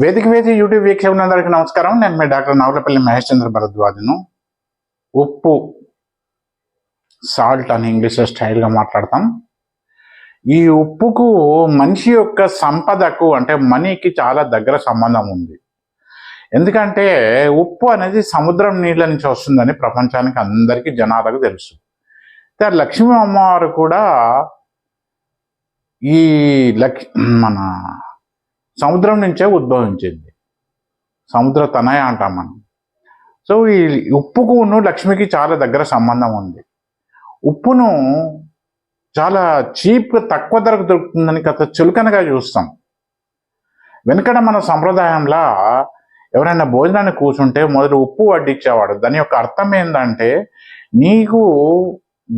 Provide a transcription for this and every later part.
వేదిక వేది యూట్యూబ్ వీక్షకులందరికీ నమస్కారం. నేను మీ డాక్టర్ నవలపల్లి మహేష్ చంద్ర భరద్వాజను. ఉప్పు సాల్ట్ అని ఇంగ్లీష్లో స్టైల్గా మాట్లాడతాం. ఈ ఉప్పుకు మనిషి యొక్క సంపదకు అంటే మనీకి చాలా దగ్గర సంబంధం ఉంది. ఎందుకంటే ఉప్పు అనేది సముద్రం నీళ్ళ నుంచి వస్తుందని ప్రపంచానికి అందరికీ జనాలకు తెలుసు. లక్ష్మీ అమ్మవారు కూడా ఈ లక్ష్ మన సముద్రం నుంచే ఉద్భవించింది. సముద్ర తనయ అంటాం మనం. సో ఈ ఉప్పుకును లక్ష్మికి చాలా దగ్గర సంబంధం ఉంది. ఉప్పును చాలా చీప్ తక్కువ ధరకు దొరుకుతుందని కథ చులకనగా చూస్తాం. వెనుకడ మన సంప్రదాయంలో ఎవరైనా భోజనాన్ని కూర్చుంటే మొదట ఉప్పు వడ్డించేవాడు. దాని యొక్క అర్థం ఏంటంటే నీకు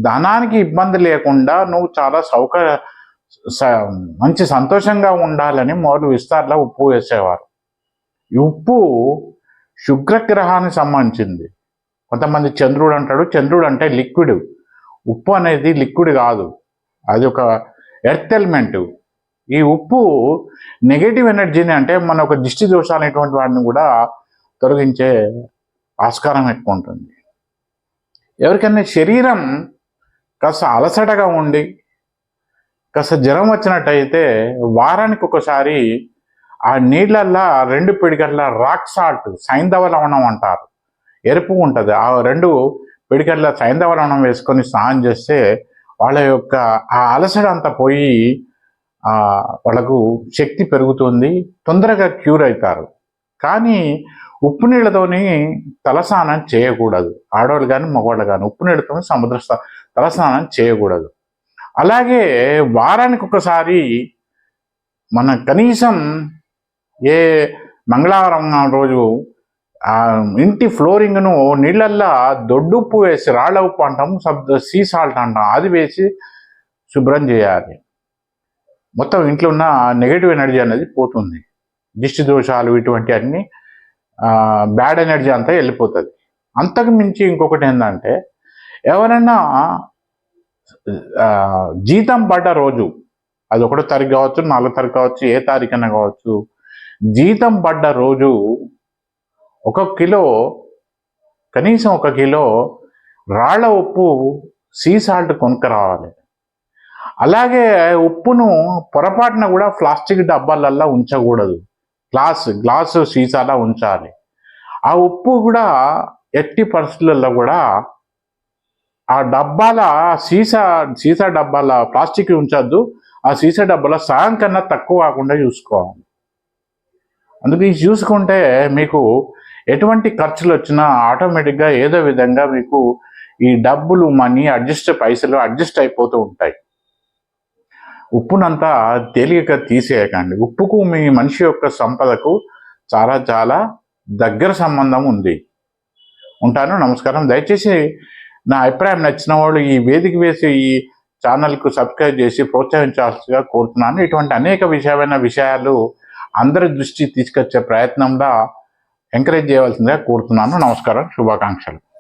ధనానికి ఇబ్బంది లేకుండా నువ్వు చాలా సౌకర్య మంచి సంతోషంగా ఉండాలని మొదలు విస్తార్లో ఉప్పు వేసేవారు. ఈ ఉప్పు శుక్రగ్రహానికి సంబంధించింది. కొంతమంది చంద్రుడు అంటాడు చంద్రుడు అంటే లిక్విడ్ ఉప్పు అనేది లిక్విడ్ కాదు. అది ఒక ఎర్త్ ఎలిమెంట్ ఈ ఉప్పు నెగటివ్ ఎనర్జీని అంటే మన ఒక దిష్టి దోషాలు అనేటువంటి వాటిని కూడా తొలగించే ఆస్కారం ఎక్కువ ఉంటుంది. ఎవరికైనా శరీరం కాస్త అలసటగా ఉండి కాస్త జ్వరం వచ్చినట్టయితే వారానికి ఒకసారి ఆ నీళ్ళల్లో రెండు పిడికట్ల రాక్ సాల్ట్ సైంధవ లవణం అంటారు. ఎరుపు ఉంటుంది. ఆ రెండు పిడికట్ల సైంధవ లవణం వేసుకొని స్నానం చేస్తే వాళ్ళ యొక్క ఆ అలసట అంతా పోయి వాళ్ళకు శక్తి పెరుగుతుంది తొందరగా క్యూర్ అవుతారు. కానీ ఉప్పు నీళ్ళతోని తలస్నానం చేయకూడదు. ఆడవాళ్ళు కానీ మగవాళ్ళు కానీ ఉప్పు నీళ్ళతో సముద్ర తలస్నానం చేయకూడదు. అలాగే వారానికి ఒకసారి మన కనీసం ఏ మంగళవారం రోజు ఇంటి ఫ్లోరింగ్ను నీళ్ళల్లో దొడ్డుప్పు వేసి రాళ్ళ ఉప్పు అంటాం సబ్ సీ సాల్ట్ అంటాం అది వేసి శుభ్రం చేయాలి. మొత్తం ఇంట్లో ఉన్న నెగటివ్ ఎనర్జీ అనేది పోతుంది. దిష్టి దోషాలు ఇటువంటి అన్ని బ్యాడ్ ఎనర్జీ అంతా వెళ్ళిపోతుంది. అంతకు మించి ఇంకొకటి ఏంటంటే ఎవరైనా జీతం పడ్డ రోజు అది ఒకటో తారీఖు కావచ్చు నాలుగో తారీఖు కావచ్చు ఏ తారీఖున కావచ్చు జీతం పడ్డ రోజు ఒక కిలో కనీసం ఒక కిలో రాళ్ళ ఉప్పు సీ సాల్ట్ కొనుక్కరావాలి. అలాగే ఉప్పును పొరపాటున కూడా ప్లాస్టిక్ డబ్బాలల్లో ఉంచకూడదు. గ్లాస్ గ్లాసు సీసాలా ఉంచాలి. ఆ ఉప్పు కూడా ఎట్టి పరిస్థితులలో కూడా ఆ డబ్బాల సీసా సీసా డబ్బాల ప్లాస్టిక్ ఉంచొద్దు. ఆ సీసా డబ్బాల సగం కన్నా తక్కువ కాకుండా చూసుకోవాలి. అందుకే ఇది చూసుకుంటే మీకు ఎటువంటి ఖర్చులు వచ్చినా ఆటోమేటిక్గా ఏదో విధంగా మీకు ఈ డబ్బులు మనీ అడ్జస్ట్ పైసలు అడ్జస్ట్ అయిపోతూ ఉంటాయి. ఉప్పునంతా తేలిక తీసేయకండి. ఉప్పుకు మీ మనిషి యొక్క సంపదకు చాలా చాలా దగ్గర సంబంధం ఉంది. ఉంటాను. నమస్కారం. దయచేసి నా అభిప్రాయం నచ్చిన వాళ్ళు ఈ వేదిక వేసి ఈ ఛానల్కు సబ్స్క్రైబ్ చేసి ప్రోత్సహించాల్సిగా కోరుతున్నాను. ఇటువంటి అనేక విషయమైన విషయాలు అందరి దృష్టి తీసుకొచ్చే ప్రయత్నంలో ఎంకరేజ్ చేయవలసిందిగా కోరుతున్నాను. నమస్కారం. శుభాకాంక్షలు.